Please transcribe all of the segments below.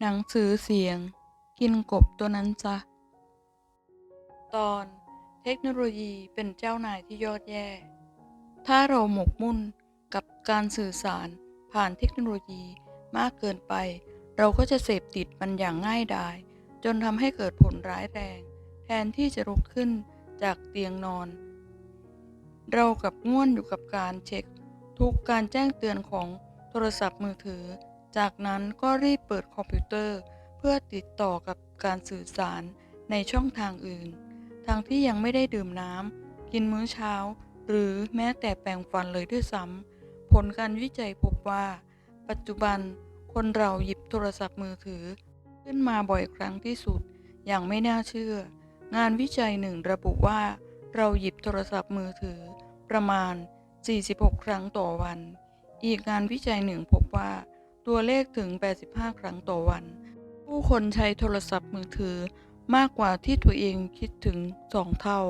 หนังสือเสียง กินกบตัวนั้นซะตอนเทคโนโลยีเป็นเจ้านายที่ยอดแย่ ถ้าเราหมกมุ่นกับการสื่อสารผ่านเทคโนโลยีมากเกินไป เราก็จะเสพติดมันอย่างง่ายดาย จนทำให้เกิดผลร้ายแรง แทนที่จะลุกขึ้นจากเตียงนอน เรากับง่วนอยู่กับการเช็ค ทุกการแจ้งเตือนของโทรศัพท์มือถือ จากนั้นก็รีบเปิดคอมพิวเตอร์ เพื่อติดต่อกับการสื่อสารในช่องทางอื่นทั้งที่ยังไม่ได้ดื่มน้ำกินมื้อเช้า หรือแม้แต่แปรงฟันเลยด้วยซ้ำผลการวิจัยพบว่า ปัจจุบันคนเราหยิบโทรศัพท์มือถือ ขึ้นมาบ่อยครั้งที่สุดอย่างไม่น่าเชื่อ งานวิจัยหนึ่งระบุว่า เราหยิบโทรศัพท์มือถือ ประมาณ 46 ครั้งต่อวัน อีกงานวิจัยหนึ่งพบว่า ตัวเลขถึง 85 ครั้งต่อวัน ผู้คนใช้โทรศัพท์มือถือมากกว่าที่ตัวเองคิดถึงสองเท่า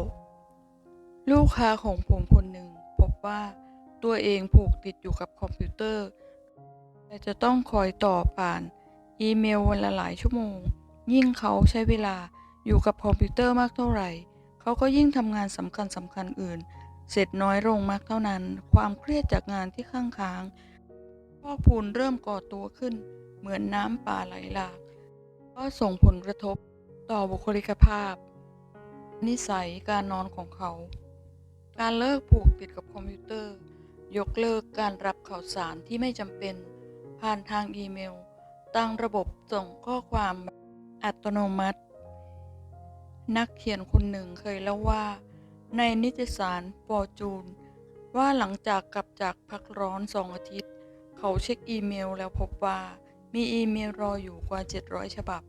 ลูกค้าของผมคนหนึ่ง พบว่าตัวเองผูกติดอยู่กับคอมพิวเตอร์ แต่จะต้องคอยตอบผ่าน อีเมลวันละหลายชั่วโมง ยิ่งเขาใช้เวลาอยู่กับคอมพิวเตอร์มากเท่าไหร่ เขาก็ยิ่งทำงานสำคัญสำคัญอื่น เสร็จน้อยลงมากเท่านั้น ความเครียดจากงานที่ข้างค้าง อกพูนเริ่มก่อตัวขึ้น เหมือนน้ำป่าไหลหลาก ก็ส่งผลกระทบต่อบุคลิกภาพ นิสัยการนอนของเขา การเลิกผูกติดกับคอมพิวเตอร์ ยกเลิกการรับข่าวสารที่ไม่จำเป็น ผ่านทางอีเมล ตั้งระบบส่งข้อความอัตโนมัติ นักเขียนคนหนึ่งเคยเล่าว่า ในนิตยสารฟอร์จูนว่าหลังจากกลับจากพักร้อนสองอาทิตย์ เขาเช็คอีเมลแล้วพบว่ามีอีเมลรออยู่กว่า 700 ฉบับ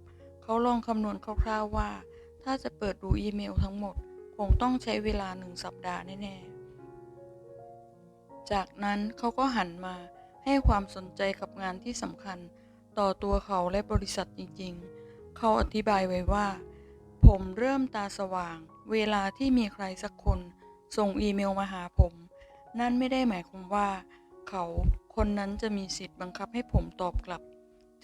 เขาลองคำนวณคร่าวๆว่า ถ้าจะเปิดดูอีเมลทั้งหมด คงต้องใช้เวลาหนึ่งสัปดาห์แน่ๆ จากนั้นเขาก็หันมาให้ความสนใจกับงานที่สำคัญต่อตัวเขาและบริษัทจริงๆ เขาอธิบายไว้ว่า ผมเริ่มตาสว่าง เวลาที่มีใครสักคน ส่งอีเมลมาหาผม นั่นไม่ได้หมายความว่า เขา คนนั้นจะมีสิทธิ์บังคับให้ผมตอบกลับ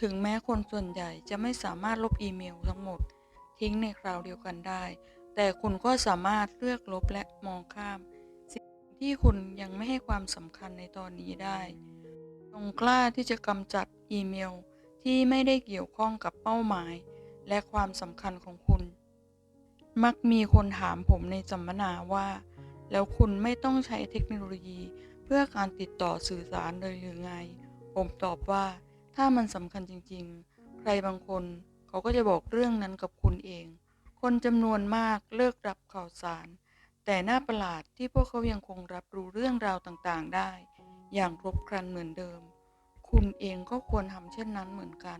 ถึงแม้คนส่วนใหญ่จะไม่สามารถลบอีเมลทั้งหมด ทิ้งในคราวเดียวกันได้ แต่คุณก็สามารถเลือกลบและมองข้าม สิ่งที่คุณยังไม่ให้ความสำคัญในตอนนี้ได้จงกล้าที่จะกำจัดอีเมลที่ไม่ได้เกี่ยวข้องกับเป้าหมาย และความสำคัญของคุณ มักมีคนถามผมในสัมมนาว่า แล้วคุณไม่ต้องใช้เทคโนโลยี พื่อการติดต่อสื่อสารเลยหรือไง ผมตอบว่า ถ้ามันสำคัญจริง ๆ ใครบางคนเขาก็จะบอกเรื่องนั้นกับคุณเอง คนจำนวนมากเลิกรับข่าวสาร แต่น่าประหลาดที่พวกเขายังคงรับรู้เรื่องราวต่างๆ ได้ อย่างครบครันเหมือนเดิม คุณเองก็ควรทำเช่นนั้นเหมือนกัน